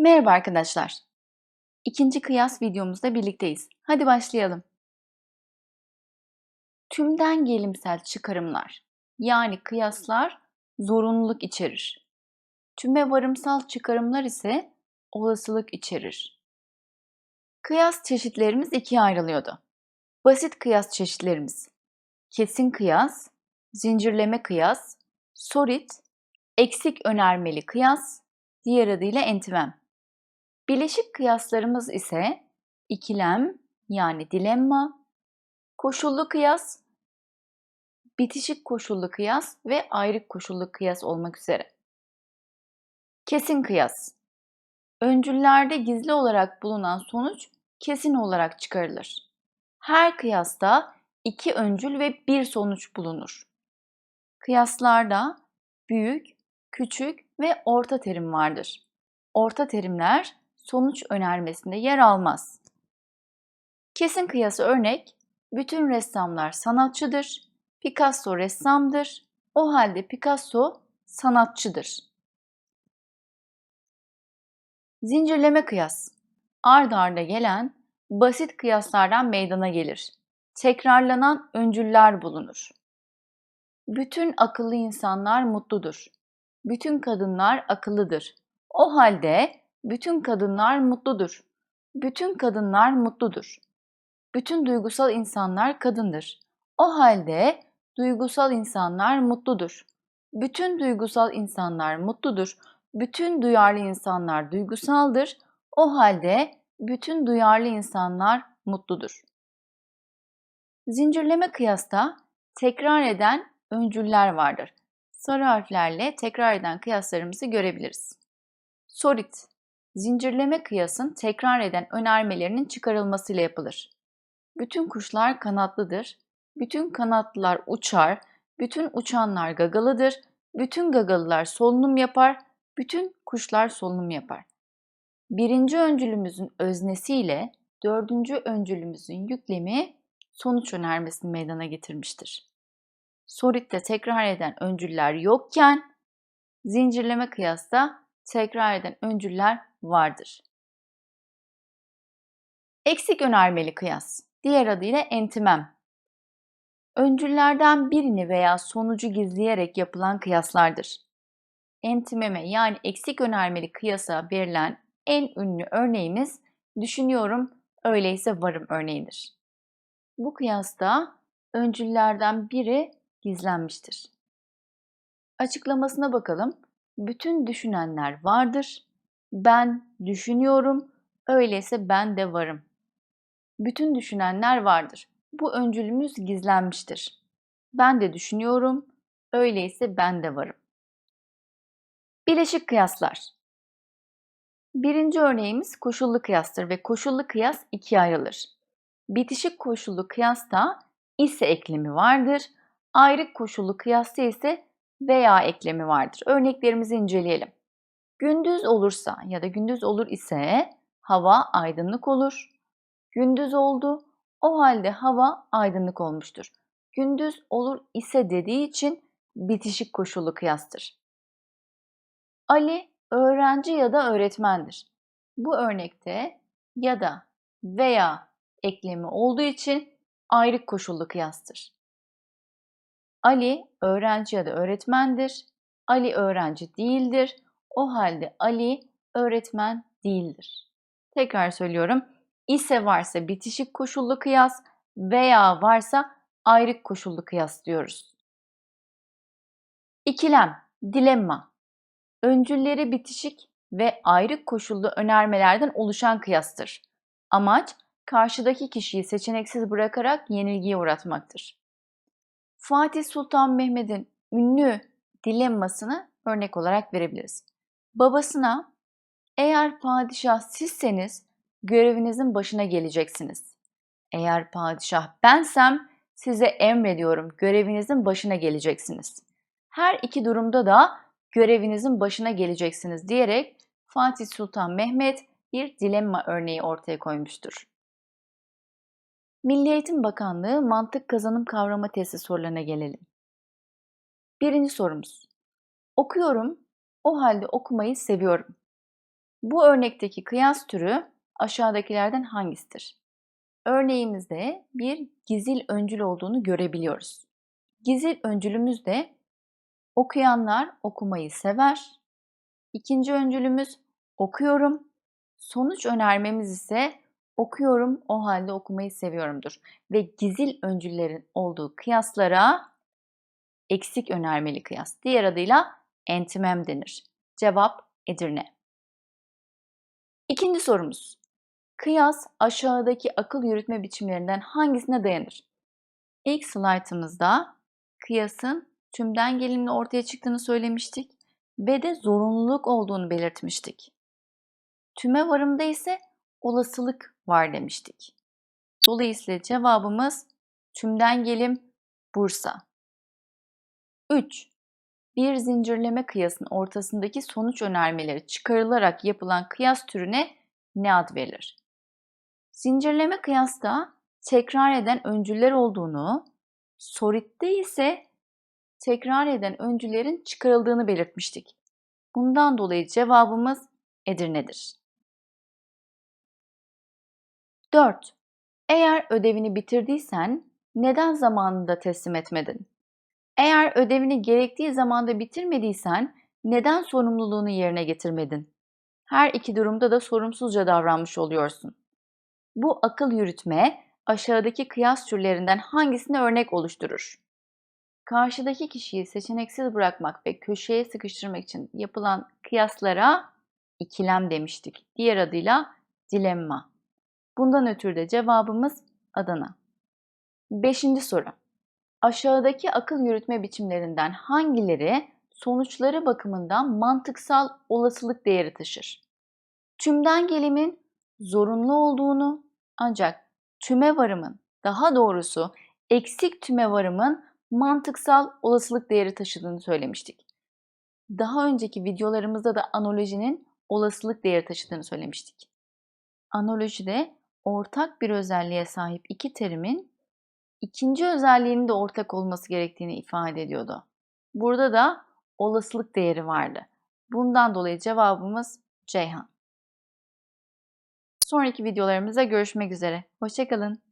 Merhaba arkadaşlar. İkinci kıyas videomuzda birlikteyiz. Hadi başlayalım. Tümden gelimsel çıkarımlar yani kıyaslar zorunluluk içerir. Tüme varımsal çıkarımlar ise olasılık içerir. Kıyas çeşitlerimiz ikiye ayrılıyordu. Basit kıyas çeşitlerimiz kesin kıyas, zincirleme kıyas, sorit, eksik önermeli kıyas, diğer adıyla entivem. Bileşik kıyaslarımız ise ikilem yani dilemma, koşullu kıyas, bitişik koşullu kıyas ve ayrık koşullu kıyas olmak üzere. Kesin kıyas. Öncüllerde gizli olarak bulunan sonuç kesin olarak çıkarılır. Her kıyasta iki öncül ve bir sonuç bulunur. Kıyaslarda büyük, küçük ve orta terim vardır. Orta terimler sonuç önermesinde yer almaz. Kesin kıyası örnek, bütün ressamlar sanatçıdır, Picasso ressamdır, o halde Picasso sanatçıdır. Zincirleme kıyas, ard arda gelen basit kıyaslardan meydana gelir. Tekrarlanan öncüller bulunur. Bütün akıllı insanlar mutludur. Bütün kadınlar akıllıdır. O halde bütün kadınlar mutludur. Bütün kadınlar mutludur. Bütün duygusal insanlar kadındır. O halde duygusal insanlar mutludur. Bütün duygusal insanlar mutludur. Bütün duyarlı insanlar duygusaldır. O halde bütün duyarlı insanlar mutludur. Zincirleme kıyasta tekrar eden öncüller vardır. Sarı harflerle tekrar eden kıyaslarımızı görebiliriz. Sorit Zincirleme kıyasın tekrar eden önermelerinin çıkarılmasıyla yapılır. Bütün kuşlar kanatlıdır. Bütün kanatlılar uçar. Bütün uçanlar gagalıdır. Bütün gagalılar solunum yapar. Bütün kuşlar solunum yapar. Birinci öncülümüzün öznesiyle dördüncü öncülümüzün yüklemi sonuç önermesini meydana getirmiştir. Sorit'te tekrar eden öncüller yokken zincirleme kıyasta tekrar eden öncüller vardır. Eksik önermeli kıyas, diğer adıyla entimem. Öncüllerden birini veya sonucu gizleyerek yapılan kıyaslardır. Entimeme yani eksik önermeli kıyasa verilen en ünlü örneğimiz düşünüyorum öyleyse varım örneğidir. Bu kıyasta öncüllerden biri gizlenmiştir. Açıklamasına bakalım. Bütün düşünenler vardır. Ben düşünüyorum, öyleyse ben de varım. Bütün düşünenler vardır. Bu öncülümüz gizlenmiştir. Ben de düşünüyorum, öyleyse ben de varım. Bileşik kıyaslar. Birinci örneğimiz koşullu kıyastır ve koşullu kıyas ikiye ayrılır. Bitişik koşullu kıyasta ise eklemi vardır. Ayrık koşullu kıyasta ise veya eklemi vardır. Örneklerimizi inceleyelim. Gündüz olursa ya da gündüz olur ise hava aydınlık olur. Gündüz oldu, o halde hava aydınlık olmuştur. Gündüz olur ise dediği için bitişik koşullu kıyastır. Ali öğrenci ya da öğretmendir. Bu örnekte ya da veya eklemi olduğu için ayrık koşullu kıyastır. Ali öğrenci ya da öğretmendir. Ali öğrenci değildir. O halde Ali öğretmen değildir. Tekrar söylüyorum. İse varsa bitişik koşullu kıyas veya varsa ayrık koşullu kıyas diyoruz. İkilem, dilemma. Öncülleri bitişik ve ayrık koşullu önermelerden oluşan kıyastır. Amaç karşıdaki kişiyi seçeneksiz bırakarak yenilgiye uğratmaktır. Fatih Sultan Mehmet'in ünlü dilemmasını örnek olarak verebiliriz. Babasına eğer padişah sizseniz görevinizin başına geleceksiniz. Eğer padişah bensem size emrediyorum görevinizin başına geleceksiniz. Her iki durumda da görevinizin başına geleceksiniz diyerek Fatih Sultan Mehmet bir dilemma örneği ortaya koymuştur. Milli Eğitim Bakanlığı mantık kazanım kavrama testi sorularına gelelim. Birinci sorumuz. Okuyorum, o halde okumayı seviyorum. Bu örnekteki kıyas türü aşağıdakilerden hangisidir? Örneğimizde bir gizil öncül olduğunu görebiliyoruz. Gizil öncülümüzde okuyanlar okumayı sever. İkinci öncülümüz okuyorum. Sonuç önermemiz ise okuyorum o halde okumayı seviyorumdur. Ve gizil öncüllerin olduğu kıyaslara eksik önermeli kıyas. Diğer adıyla entimem denir. Cevap Edirne. İkinci sorumuz. Kıyas aşağıdaki akıl yürütme biçimlerinden hangisine dayanır? İlk slaytımızda kıyasın tümden gelimle ortaya çıktığını söylemiştik ve de zorunluluk olduğunu belirtmiştik. Tüme varımda ise olasılık var demiştik. Dolayısıyla cevabımız tümden gelim Bursa. 3. Bir zincirleme kıyasın ortasındaki sonuç önermeleri çıkarılarak yapılan kıyas türüne ne ad verilir? Zincirleme kıyasta tekrar eden öncüller olduğunu, soritte ise tekrar eden öncülerin çıkarıldığını belirtmiştik. Bundan dolayı cevabımız Edirne'dir. 4. Eğer ödevini bitirdiysen neden zamanında teslim etmedin? Eğer ödevini gerektiği zamanda bitirmediysen neden sorumluluğunu yerine getirmedin? Her iki durumda da sorumsuzca davranmış oluyorsun. Bu akıl yürütme aşağıdaki kıyas türlerinden hangisine örnek oluşturur? Karşıdaki kişiyi seçeneksiz bırakmak ve köşeye sıkıştırmak için yapılan kıyaslara ikilem demiştik. Diğer adıyla dilemma. Bundan ötürü de cevabımız Adana. Beşinci soru. Aşağıdaki akıl yürütme biçimlerinden hangileri sonuçları bakımından mantıksal olasılık değeri taşır? Tümden gelimin zorunlu olduğunu ancak tüme varımın, daha doğrusu eksik tüme varımın mantıksal olasılık değeri taşıdığını söylemiştik. Daha önceki videolarımızda da analojinin olasılık değeri taşıdığını söylemiştik. Analojide ortak bir özelliğe sahip iki terimin ikinci özelliğinin de ortak olması gerektiğini ifade ediyordu. Burada da olasılık değeri vardı. Bundan dolayı cevabımız Ceyhan. Sonraki videolarımızda görüşmek üzere. Hoşçakalın.